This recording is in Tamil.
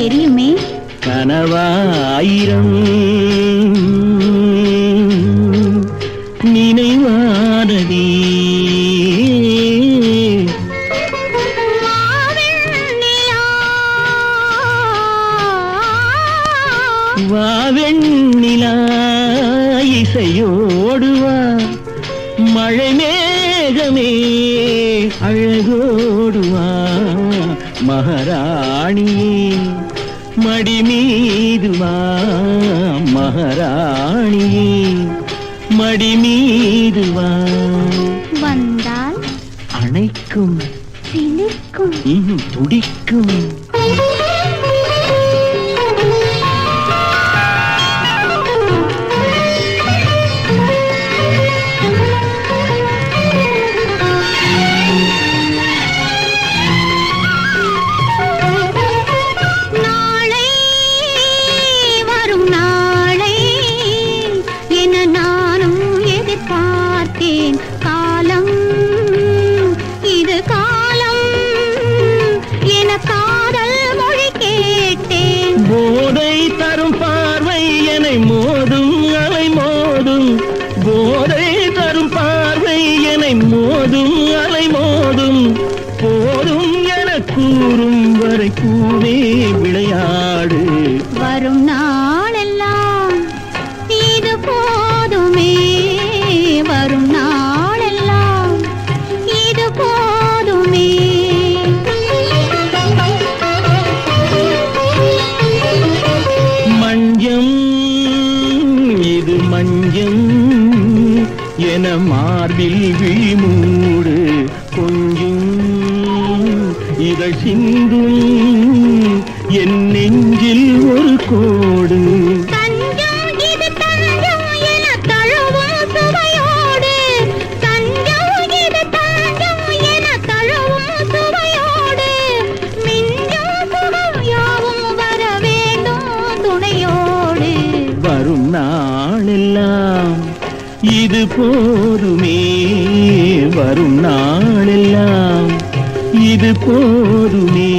தெரியுமே? கனவாயிரம் நினைவானதே. வாவெண்ணிலா இசையோடுவா மழை மேகமே அழகோடுவா மகாராணியே. மடி மீதுவா மகாராணியே மடி மீதுவா வந்தால் அணைக்கும் துடிக்கும். கூறும் வரை பூவே விளையாடு. வரும் நாளெல்லாம் இது போதுமே. வரும் நாளெல்லாம் இது போதுமே. மஞ்சம் இது மஞ்சம் என மார்பில் விழிமூடு. கொஞ்சம் இதழ் சிந்தும் என் நெஞ்சில் ஒரு கோடு. வரும் நாளெல்லாம் இது போதுமே. வரும் நாளெல்லாம் இது போதுமே.